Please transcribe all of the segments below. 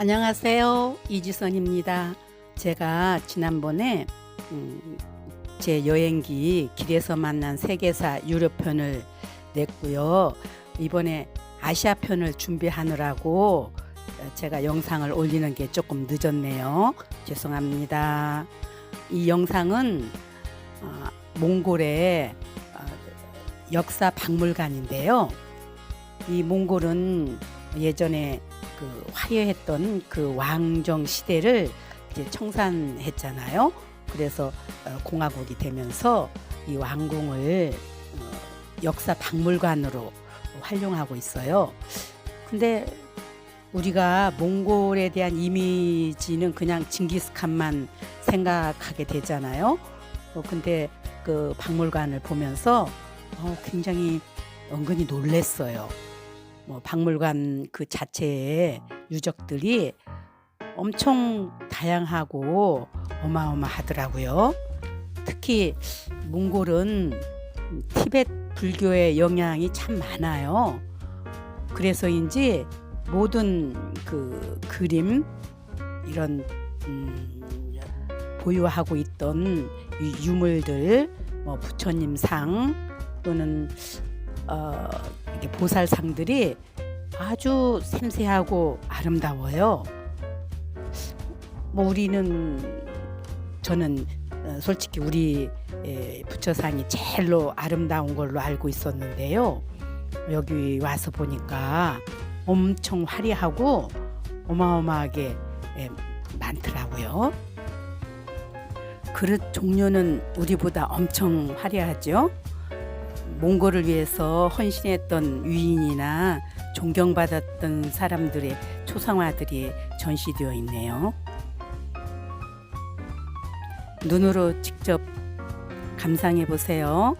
안녕하세요. 이지선입니다. 제가 지난번에 음, 제 여행기 길에서 만난 세계사 유럽편을 냈고요. 이번에 아시아 편을 준비하느라고 제가 영상을 올리는 게 조금 늦었네요. 죄송합니다. 이 영상은 어, 몽골의 어, 역사 박물관인데요. 이 몽골은 예전에 그 화려했던 그 왕정 시대를 이제 청산했잖아요. 그래서 어, 공화국이 되면서 이 왕궁을 어, 역사 박물관으로 활용하고 있어요. 근데 우리가 몽골에 대한 이미지는 그냥 징기스칸만 생각하게 되잖아요. 어, 근데 그 박물관을 보면서 어, 굉장히 은근히 놀랬어요. 뭐 박물관 그 자체의 유적들이 엄청 다양하고 어마어마하더라고요. 특히 몽골은 티베트 불교의 영향이 참 많아요. 그래서인지 모든 그 그림 이런 음, 보유하고 있던 이 유물들 뭐 부처님 상 또는 어, 보살상들이 아주 섬세하고 아름다워요. 뭐 우리는 저는 어, 솔직히 우리 에, 부처상이 제일로 아름다운 걸로 알고 있었는데요. 여기 와서 보니까 엄청 화려하고 어마어마하게 에, 많더라고요. 그릇 종류는 우리보다 엄청 화려하죠. 몽골을 위해서 헌신했던 위인이나 존경받았던 사람들의 초상화들이 전시되어 있네요. 눈으로 직접 감상해 보세요.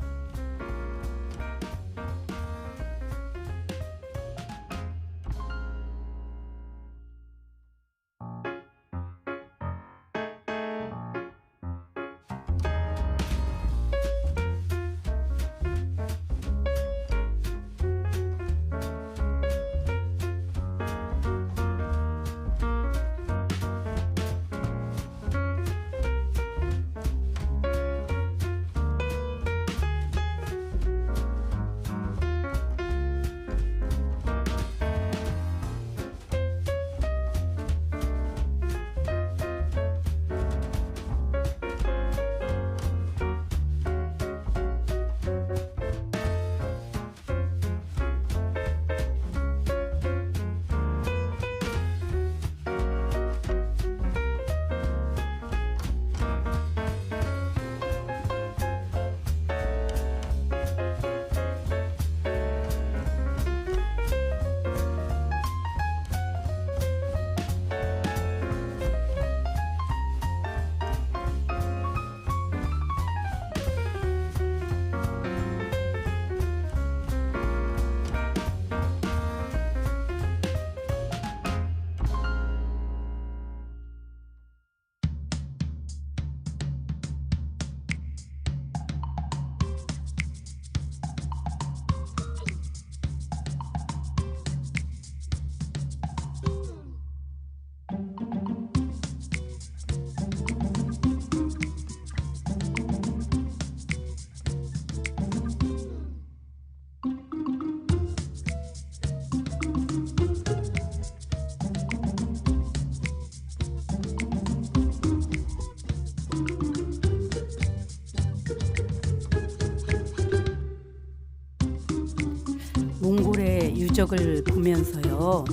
유적을 보면서요.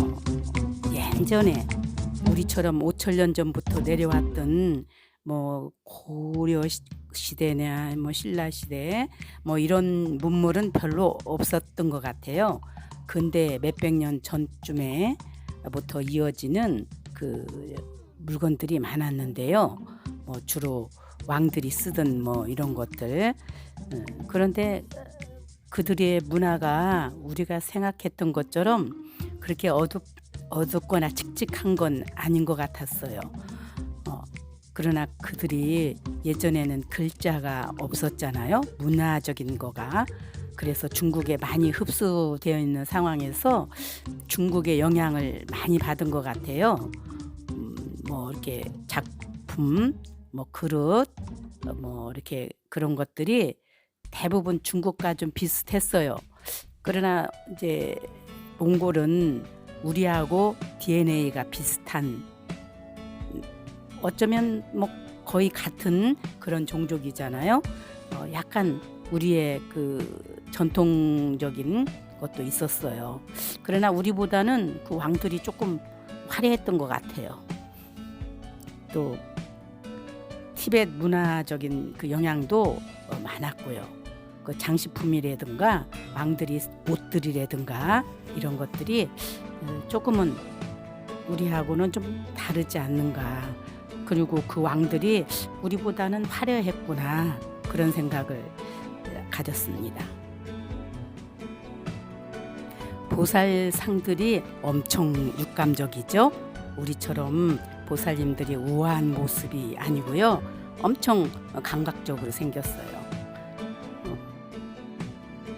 어, 예전에 우리처럼 5천 년 전부터 내려왔던 뭐 고려 시- 시대나 뭐 신라 시대 뭐 이런 문물은 별로 없었던 것 같아요. 근데 몇백 년 전쯤에부터 이어지는 그 물건들이 많았는데요. 뭐 주로 왕들이 쓰던 뭐 이런 것들. 음, 그런데 그들의 문화가 우리가 생각했던 것처럼 그렇게 어둡, 어둡거나 칙칙한 건 아닌 것 같았어요. 어, 그러나 그들이 예전에는 글자가 없었잖아요. 문화적인 거가. 그래서 중국에 많이 흡수되어 있는 상황에서 중국의 영향을 많이 받은 것 같아요. 음, 뭐 이렇게 작품, 뭐 그릇, 어, 뭐 이렇게 그런 것들이 대부분 중국과 좀 비슷했어요. 그러나 이제 몽골은 우리하고 DNA가 비슷한 어쩌면 뭐 거의 같은 그런 종족이잖아요. 어, 약간 우리의 그 전통적인 것도 있었어요. 그러나 우리보다는 그 왕들이 조금 화려했던 것 같아요. 또 티벳 문화적인 그 영향도 어, 많았고요. 그 장식품이라든가 왕들이 옷들이라든가 이런 것들이 어, 조금은 우리하고는 좀 다르지 않는가. 그리고 그 왕들이 우리보다는 화려했구나 그런 생각을 가졌습니다. 보살상들이 엄청 육감적이죠. 우리처럼 보살님들이 우아한 모습이 아니고요. 엄청 감각적으로 생겼어요. 어.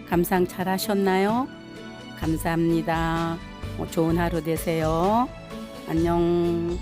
감상 잘 하셨나요? 감사합니다. 어, 좋은 하루 되세요. 안녕.